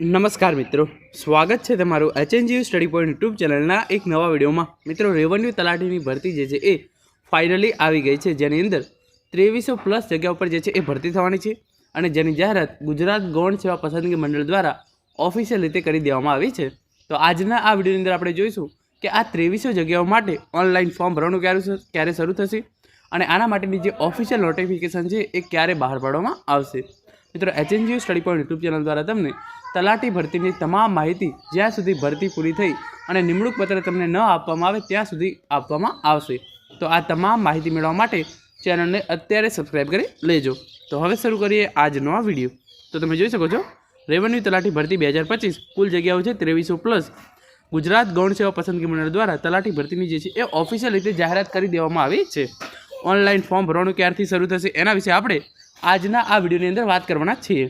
નમસ્કાર મિત્રો. સ્વાગત છે તમારું એચએનજીયુ સ્ટડી પોઈન્ટ યુટ્યુબ ચેનલના એક નવા વિડીયોમાં. મિત્રો રેવન્યુ તલાટીની ભરતી જે છે એ ફાઇનલી આવી ગઈ છે. જેની અંદર ત્રેવીસો પ્લસ જગ્યા ઉપર જે છે એ ભરતી થવાની છે અને જેની જાહેરાત ગુજરાત ગૌણ સેવા પસંદગી મંડળ દ્વારા ઓફિશિયલ રીતે કરી દેવામાં આવી છે. તો આજના આ વિડીયોની અંદર આપણે જોઈશું કે આ ત્રેવીસો જગ્યાઓ માટે ઓનલાઈન ફોર્મ ભરવાનું ક્યારે ક્યારે શરૂ થશે અને આના માટેની જે ઓફિશિયલ નોટિફિકેશન છે એ ક્યારે બહાર પાડવામાં આવશે. મિત્રો HNGU study point YouTube channel દ્વારા તમને તલાટી ભરતીની તમામ માહિતી જ્યાં સુધી ભરતી પૂરી થઈ અને નિમણૂક પત્ર તમને ન આપવામાં આવે ત્યાં સુધી આપવામાં આવશે. તો આ તમામ માહિતી મેળવવા માટે ચેનલને અત્યારે સબસ્ક્રાઈબ કરી લેજો. તો હવે શરૂ કરીએ આજનો આ વીડિયો તો તમે જોઈ શકો છો રેવન્યુ તલાટી ભરતી બે હજાર પચીસ કુલ જગ્યાઓ છે ત્રેવીસો પ્લસ ગુજરાત ગૌણ સેવા પસંદગી મંડળ દ્વારા તલાટી ભરતીની જે છે એ ઓફિશિયલ રીતે જાહેરાત કરી દેવામાં આવી છે. ઓનલાઈન ફોર્મ ભરવાનું ક્યારથી શરૂ થશે એના વિશે આપણે આજના આ વિડીયોની અંદર વાત કરવાના છીએ.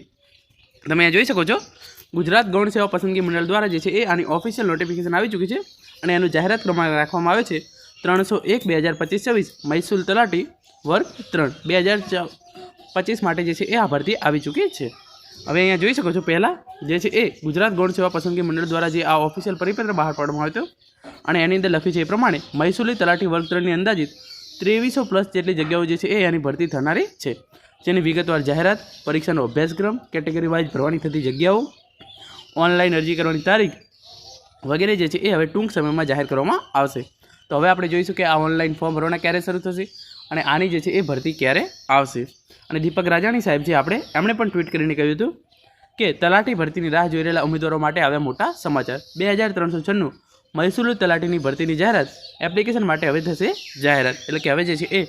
તમે અહીંયા જોઈ શકો છો, ગુજરાત ગૌણ સેવા પસંદગી મંડળ દ્વારા જે છે એ આની ઓફિશિયલ નોટિફિકેશન આવી ચૂકી છે અને એનું જાહેરાત કરવામાં રાખવામાં આવે છે ત્રણસો એક બે હજાર પચીસ છવ્વીસ મૈસૂલ તલાટી વર્ગ ત્રણ. બે હજાર પચીસ માટે જે છે એ આ ભરતી આવી ચૂકી છે. હવે અહીંયા જોઈ શકો છો પહેલાં જે છે એ ગુજરાત ગૌણ સેવા પસંદગી મંડળ દ્વારા જે આ ઓફિશિયલ પરિપત્ર બહાર પાડવામાં આવ્યો અને એની અંદર લખ્યું છે એ પ્રમાણે મૈસૂલી તલાટી વર્ગ ત્રણની અંદાજિત ત્રેવીસો પ્લસ જેટલી જગ્યાઓ જે છે એ એની ભરતી થનારી છે. જેની વિગતવાર જાહેરાત, પરીક્ષાનો અભ્યાસક્રમ, કેટેગરી વાઇઝ ભરવાની થતી જગ્યાઓ ઓનલાઈન અરજી કરવાની તારીખ વગેરે જે છે એ હવે ટૂંક સમયમાં જાહેર કરવામાં આવશે. તો હવે આપણે જોઈશું કે આ ઓનલાઈન ફોર્મ ભરવાના ક્યારે શરૂ થશે અને આની જે છે એ ભરતી ક્યારે આવશે. અને દીપક રાજાણી સાહેબ છે આપણે, એમણે પણ ટ્વીટ કરીને કહ્યું હતું કે તલાટી ભરતીની રાહ જોઈ રહેલા ઉમેદવારો માટે આવ્યા મોટા સમાચાર. બે હજાર ત્રણસો છન્નું મહેસૂલ તલાટીની ભરતીની જાહેરાત એપ્લિકેશન માટે હવે થશે જાહેરાત. એટલે કે હવે જે છે એ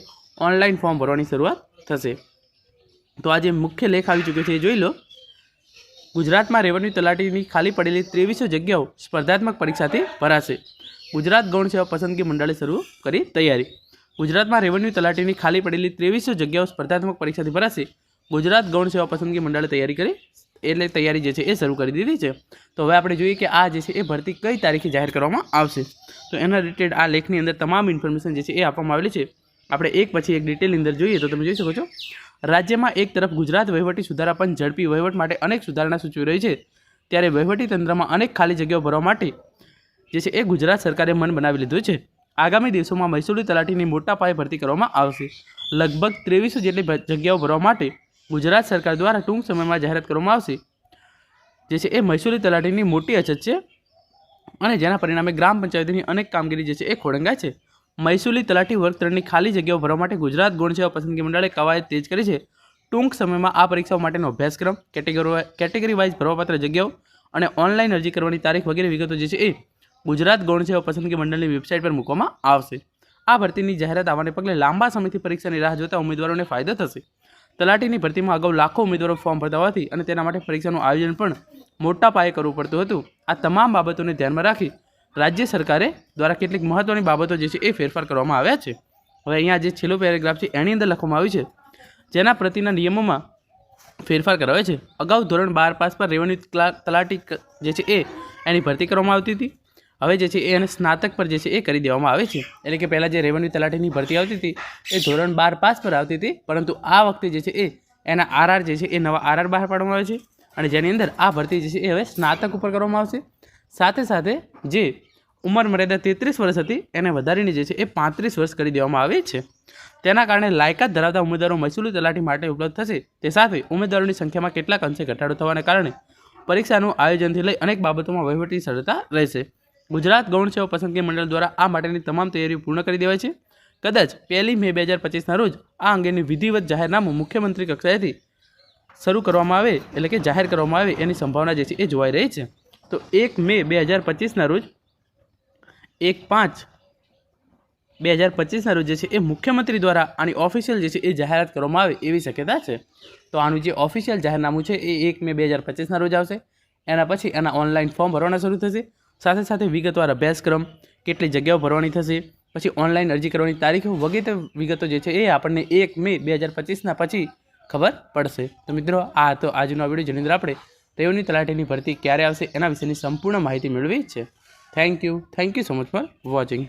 ઓનલાઈન ફોર્મ ભરવાની શરૂઆત થશે. તો આ જે મુખ્ય લેખ આવી ચૂક્યો છે, એ જોઈ લો. ગુજરાતમાં રેવન્યુ તલાટીની ખાલી પડેલી ત્રેવીસો જગ્યાઓ સ્પર્ધાત્મક પરીક્ષાથી ભરાશે. ગુજરાત ગૌણ સેવા પસંદગી મંડળે શરૂ કરી તૈયારી. ગુજરાતમાં રેવન્યુ તલાટીની ખાલી પડેલી ત્રેવીસો જગ્યાઓ સ્પર્ધાત્મક પરીક્ષાથી ભરાશે. ગુજરાત ગૌણ સેવા પસંદગી મંડળે તૈયારી કરી, એટલે તૈયારી જે છે એ શરૂ કરી દીધી છે. તો હવે આપણે જોઈએ કે આ જે છે એ ભરતી કઈ તારીખે જાહેર કરવામાં આવશે. તો એના રિલેટેડ આ લેખની અંદર તમામ ઇન્ફોર્મેશન જે છે એ આપવામાં આવેલી છે. આપણે એક પછી એક ડિટેલની અંદર જોઈએ તો તમે જોઈ શકો છો. રાજ્યમાં એક તરફ ગુજરાત વહીવટી સુધારા પણ ઝડપી વહીવટ માટે અનેક સુધારણા સૂચવી રહી છે, ત્યારે વહીવટી તંત્રમાં અનેક ખાલી જગ્યાઓ ભરવા માટે જે છે એ ગુજરાત સરકારે મન બનાવી લીધું છે. આગામી દિવસોમાં મહેસૂલી તલાટીની મોટા પાયે ભરતી કરવામાં આવશે. લગભગ ત્રેવીસો જેટલી જગ્યાઓ ભરવા માટે ગુજરાત સરકાર દ્વારા ટૂંક સમયમાં જાહેરાત કરવામાં આવશે. જે છે એ મહેસૂલી તલાટીની મોટી અછત છે અને જેના પરિણામે ગ્રામ પંચાયતની અનેક કામગીરી જે છે એ ખોળંગાય છે. મૈસૂલી તલાટી વર્ગ ત્રણની ખાલી જગ્યાઓ ભરવા માટે ગુજરાત ગૌણ સેવા પસંદગી મંડળે કવાયત તેજ કરી છે. ટૂંક સમયમાં આ પરીક્ષાઓ માટેનો અભ્યાસક્રમ, કેટેગરી કેટેગરી વાઇઝ ભરવાપાત્ર જગ્યાઓ અને ઓનલાઈન અરજી કરવાની તારીખ વગેરે વિગતો જે છે એ ગુજરાત ગૌણ સેવા પસંદગી મંડળની વેબસાઇટ પર મૂકવામાં આવશે. આ ભરતીની જાહેરાત આવવાને પગલે લાંબા સમયથી પરીક્ષાની રાહ જોતા ઉમેદવારોને ફાયદો થશે. તલાટીની ભરતીમાં અગાઉ લાખો ઉમેદવારો ફોર્મ ભરતા હોવાથી અને તેના માટે પરીક્ષાનું આયોજન પણ મોટા પાયે કરવું પડતું હતું. આ તમામ બાબતોને ધ્યાનમાં રાખી રાજ્ય સરકારે દ્વારા કેટલીક મહત્ત્વની બાબતો જે છે એ ફેરફાર કરવામાં આવ્યા છે. હવે અહીંયા જે છેલ્લો પેરેગ્રાફ છે એની અંદર લખવામાં આવ્યું છે, જેના પ્રતિના નિયમોમાં ફેરફાર કરાવે છે. અગાઉ ધોરણ બાર પાસ પર રેવન્યુ તલા- તલાટી જે છે એ એની ભરતી કરવામાં આવતી હતી. હવે જે છે એ એને સ્નાતક પર જે છે એ કરી દેવામાં આવે છે. એટલે કે પહેલાં જે રેવન્યુ તલાટીની ભરતી આવતી હતી એ ધોરણ બાર પાસ પર આવતી હતી, પરંતુ આ વખતે જે છે એ એના આરઆર જે છે એ નવા આરઆર બહાર પાડવામાં આવે છે. અને જેની અંદર આ ભરતી જે છે એ હવે સ્નાતક ઉપર કરવામાં આવશે. સાથે સાથે જે ઉંમર મર્યાદા તેત્રીસ વર્ષ હતી, એને વધારીને જે છે એ પાંત્રીસ વર્ષ કરી દેવામાં આવી છે. તેના કારણે લાયકાત ધરાવતા ઉમેદવારો મહેસૂલી તલાટી માટે ઉપલબ્ધ થશે. તે સાથે ઉમેદવારોની સંખ્યામાં કેટલાક અંશે ઘટાડો થવાને કારણે પરીક્ષાનું આયોજનથી લઈ અનેક બાબતોમાં વહીવટી સરળતા રહેશે. ગુજરાત ગૌણ સેવા પસંદગી મંડળ દ્વારા આ માટેની તમામ તૈયારીઓ પૂર્ણ કરી દેવાય છે. કદાચ પહેલી મે બે હજાર પચીસના રોજ આ અંગેની વિધિવત જાહેરનામું મુખ્યમંત્રી કક્ષાએથી શરૂ કરવામાં આવે, એટલે કે જાહેર કરવામાં આવે એની સંભાવના જે છે એ જોવાઈ રહી છે. તો એક મે બે હજાર પચીસના રોજ, એક પાંચ બે હજાર પચીસના રોજ જે છે એ મુખ્યમંત્રી દ્વારા આની ઓફિશિયલ જે છે એ જાહેરાત કરવામાં આવે એવી શક્યતા છે. તો આનું જે ઓફિશિયલ જાહેરનામું છે એ એક મે બે હજાર પચીસના રોજ આવશે. એના પછી એના ઓનલાઈન ફોર્મ ભરવાના શરૂ થશે. સાથે સાથે વિગતવાર અભ્યાસક્રમ, કેટલી જગ્યાઓ ભરવાની થશે, પછી ઓનલાઈન અરજી કરવાની તારીખો વગેરે વિગતો જે છે એ આપણને એક મે બે હજાર પચીસના પછી ખબર પડશે. તો મિત્રો, આ તો આજનો વીડિયો. જેની અંદર આપણે રેવન્યુ તલાટીની ભરતી ક્યારે આવશે એના વિશેની સંપૂર્ણ માહિતી મેળવી છે. Thank you thank you so much for watching